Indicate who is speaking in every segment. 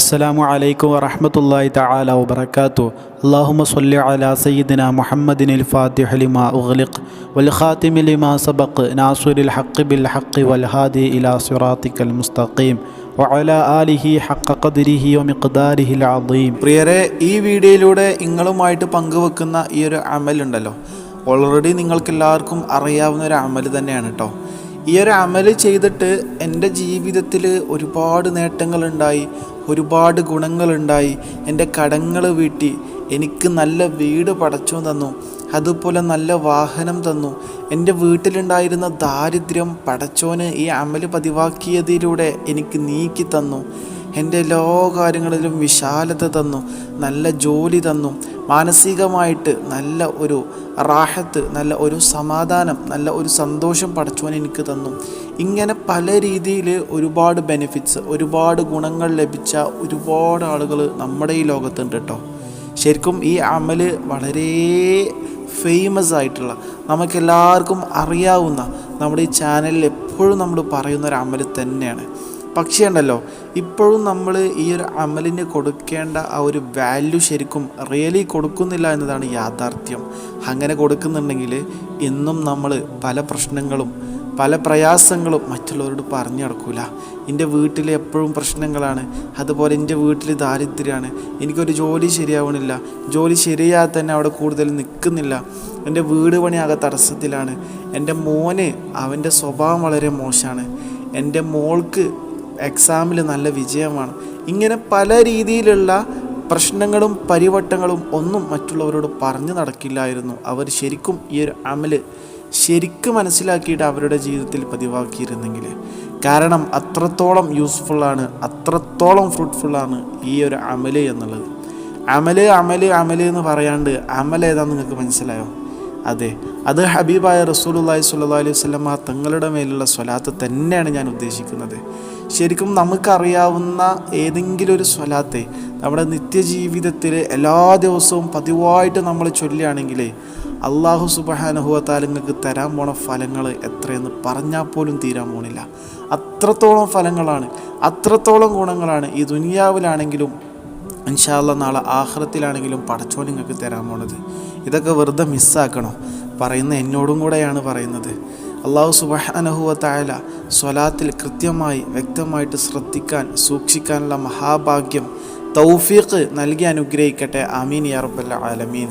Speaker 1: അസ്സലാമു അലൈക്കും വറഹമത്തല്ലാഹി തആല വബറകാതു അല്ലാഹുമ്മ സ്വല്ലി അലാ സയ്യിദിന മുഹമ്മദിനിൽ ഫാത്തിഹ ലിമാ ഉഗ്ലിഖ് വൽ ഖാതിമി ലിമാ സബഖ് നാസിറുൽ ഹഖ് ബിൽ ഹഖ് വൽ ഹാദി ഇലാ സിറാത്തിക്കൽ മുസ്തഖീം വഅല ആലിഹി ഹഖ ഖദ്രിഹി വമിഖ്ദാരിഹിൽ
Speaker 2: പ്രിയരെ ഈ വീഡിയോയിലൂടെ നിങ്ങളുമായിട്ട് പങ്കുവെക്കുന്ന ഈ ഒരു അമലുണ്ടല്ലോ. ഓൾറെഡി നിങ്ങൾക്കെല്ലാവർക്കും അറിയാവുന്ന ഒരു അമൽ തന്നെയാണ് കേട്ടോ ഈ ഒരു അമൽ ചെയ്തിട്ട് എന്റെ ജീവിതത്തിൽ ഒരുപാട് നേട്ടങ്ങളുണ്ടായി ഒരുപാട് ഗുണങ്ങളുണ്ടായി. എന്റെ കടങ്ങൾ വീട്ടി എനിക്ക് നല്ല വീട് പടച്ചു തന്നു അതുപോലെ നല്ല വാഹനം തന്നു. എന്റെ വീട്ടിലുണ്ടായിരുന്ന ദാരിദ്ര്യം പടച്ചോന് ഈ അമൽ പതിവാക്കിയതിലൂടെ എനിക്ക് നീക്കി തന്നു. എന്റെ എല്ലാ കാര്യങ്ങളിലും വിശാലത തന്നു നല്ല ജോലി തന്നു. മാനസികമായിട്ട് നല്ല ഒരു റാഹത്ത് നല്ല ഒരു സമാധാനം നല്ല ഒരു സന്തോഷം പഠിച്ചുവാൻ എനിക്ക് തന്നു. ഇങ്ങനെ പല രീതിയിൽ ഒരുപാട് ബെനിഫിറ്റ്സ് ഒരുപാട് ഗുണങ്ങൾ ലഭിച്ച ഒരുപാട് ആളുകൾ നമ്മുടെ ഈ ലോകത്തുണ്ട് കേട്ടോ ശരിക്കും ഈ അമൽ വളരെ ഫേമസ് ആയിട്ടുള്ള നമുക്കെല്ലാവർക്കും അറിയാവുന്ന നമ്മുടെ ഈ ചാനലിൽ എപ്പോഴും നമ്മൾ പറയുന്ന ഒരു അമൽ തന്നെയാണ്. പക്ഷേ ഉണ്ടല്ലോ ഇപ്പോഴും നമ്മൾ ഈ ഒരു അമലിന് കൊടുക്കേണ്ട ആ ഒരു വാല്യൂ ശരിക്കും റിയലി കൊടുക്കുന്നില്ല എന്നതാണ് യാഥാർത്ഥ്യം. അങ്ങനെ കൊടുക്കുന്നുണ്ടെങ്കിൽ ഇന്നും നമ്മൾ പല പ്രശ്നങ്ങളും പല പ്രയാസങ്ങളും മറ്റുള്ളവരോട് പറഞ്ഞു നടക്കൂല. എന്റെ വീട്ടിൽ എപ്പോഴും പ്രശ്നങ്ങളാണ്. അതുപോലെ എന്റെ വീട്ടിൽ ദാരിദ്ര്യമാണ്. എനിക്കൊരു ജോലി ശരിയാവണില്ല. ജോലി ശരിയാതെ തന്നെ അവിടെ കൂടുതൽ നിൽക്കുന്നില്ല. എന്റെ വീട് പണിയാകെ തടസ്സത്തിലാണ്. എന്റെ മോന് അവന്റെ സ്വഭാവം വളരെ മോശമാണ്. എന്റെ മോൾക്ക് എക്സാമിൽ നല്ല വിജയമാണ്. ഇങ്ങനെ പല രീതിയിലുള്ള പ്രശ്നങ്ങളും പരിവട്ടങ്ങളും ഒന്നും മറ്റുള്ളവരോട് പറഞ്ഞു നടക്കില്ലായിരുന്നു. അവർ ശരിക്കും ഈ ഒരു അമൽ ശരിക്കും മനസ്സിലാക്കിയിട്ട് അവരുടെ ജീവിതത്തിൽ പതിവാക്കിയിരുന്നെങ്കിൽ. കാരണം അത്രത്തോളം യൂസ്ഫുള്ളാണ് അത്രത്തോളം ഫ്രൂട്ട്ഫുള്ളാണ് ഈ ഒരു അമൽ എന്നുള്ളത്. അമൽ അമൽ അമൽ എന്ന് പറയാണ്ട് അമൽ ഏതാണെന്ന് നിങ്ങൾക്ക് മനസ്സിലായോ? അതെ അത് ഹബീബായ റസൂലുള്ളാഹി സ്വല്ലല്ലാഹി അലൈഹി വസല്ലമ തങ്ങളുടെ മേലുള്ള സ്വലാത്ത് തന്നെയാണ് ഞാൻ ഉദ്ദേശിക്കുന്നത്. ശരിക്കും നമുക്കറിയാവുന്ന ഏതെങ്കിലും ഒരു സ്വലാത്തെ നമ്മുടെ നിത്യജീവിതത്തിൽ എല്ലാ ദിവസവും പതിവായിട്ട് നമ്മൾ ചൊല്ലുകയാണെങ്കിൽ അള്ളാഹു സുബഹാനുഭവത്താൽ നിങ്ങൾക്ക് തരാൻ പോണ ഫലങ്ങൾ എത്രയെന്ന് പറഞ്ഞാൽ പോലും തീരാൻ പോണില്ല. അത്രത്തോളം ഫലങ്ങളാണ് അത്രത്തോളം ഗുണങ്ങളാണ് ഈ ദുനിയാവിലാണെങ്കിലും ഇൻഷാല്ല നാളെ ആഹ്റത്തിലാണെങ്കിലും പടച്ചോ നിങ്ങൾക്ക് തരാൻ പോണത്. ഇതൊക്കെ വെറുതെ മിസ്സാക്കണോ പറയുന്ന എന്നോടും കൂടെയാണ് പറയുന്നത്. അള്ളാഹു സുബഹാനഹുവത്തായ സ്വലാത്തിൽ കൃത്യമായി വ്യക്തമായിട്ട് ശ്രദ്ധിക്കാൻ സൂക്ഷിക്കാനുള്ള മഹാഭാഗ്യം തൗഫീഖ് നൽകി അനുഗ്രഹിക്കട്ടെ. അമീൻ യാ റബ്ബൽ ആലമീൻ.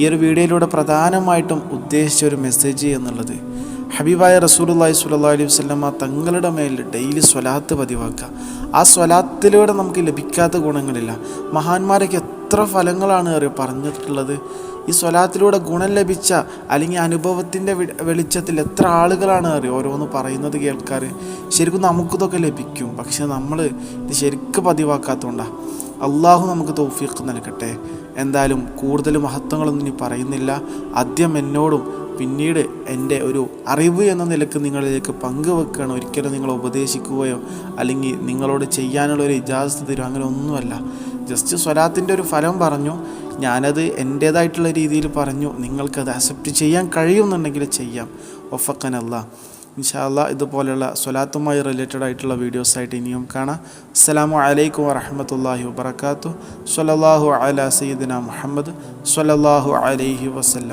Speaker 2: ഈ ഒരു വീഡിയോയിലൂടെ പ്രധാനമായിട്ടും ഉദ്ദേശിച്ച ഒരു മെസ്സേജ് എന്നുള്ളത് ഹബീബായ റസൂലുള്ളാഹി സ്വല്ലല്ലാഹി അലൈഹി വസല്ലമ തങ്ങളുടെ മേൽ ഡെയിലി സ്വലാത്ത് പതിവാക്കുക. ആ സ്വലാത്തിലൂടെ നമുക്ക് ലഭിക്കാത്ത ഗുണങ്ങളില്ല. മഹാന്മാരൊക്കെ എത്ര ഫലങ്ങളാണ് അറിയ പറഞ്ഞിട്ടുള്ളത്? ഈ സ്വലാത്തിലൂടെ ഗുണം ലഭിച്ച അല്ലെങ്കിൽ അനുഭവത്തിന്റെ വെളിച്ചത്തിൽ എത്ര ആളുകളാണ് അറിയോ? ഓരോന്ന് പറയുന്നത് കേൾക്കാറ്. ശരിക്കും നമുക്കിതൊക്കെ ലഭിക്കും. പക്ഷെ നമ്മൾ ഇത് ശരിക്കും പതിവാക്കാത്തതുകൊണ്ടാണ് അള്ളാഹു നമുക്ക് തൗഫീഖ് നൽകട്ടെ. എന്തായാലും കൂടുതൽ മഹത്വങ്ങളൊന്നും ഇനി പറയുന്നില്ല. ആദ്യം എന്നോടും പിന്നീട് എന്റെ ഒരു അറിവ് എന്ന നിലയ്ക്ക് നിങ്ങളിലേക്ക് പങ്കുവെക്കുകയാണ് ഒരിക്കലും നിങ്ങളെ ഉപദേശിക്കുകയോ അല്ലെങ്കിൽ നിങ്ങളോട് ചെയ്യാനുള്ള ഒരു ഇജാസത്ത് തരും അങ്ങനെ ഒന്നുമല്ല. ജസ്റ്റ് സ്വലാത്തിന്റെ ഒരു ഫലം പറഞ്ഞു. ഞാനത് എന്റേതായിട്ടുള്ള രീതിയിൽ പറഞ്ഞു. നിങ്ങൾക്കത് അക്സെപ്റ്റ് ചെയ്യാൻ കഴിയുമെന്നുണ്ടെങ്കിൽ ചെയ്യാം. ഒഫക്കനല്ല ഇൻഷാല്ല ഇതുപോലെയുള്ള സ്വലാത്തുമായി റിലേറ്റഡ് ആയിട്ടുള്ള വീഡിയോസായിട്ട് ഇനിയും കാണാം. അസ്സലാമു അലൈക്കും വറഹമത്തല്ലാഹി വബർക്കാത്തു സ്വലല്ലാഹു അല സയ്യിദിന മുഹമ്മദ്. സ്വലല്ലാഹു അലൈഹി വസല്ലം.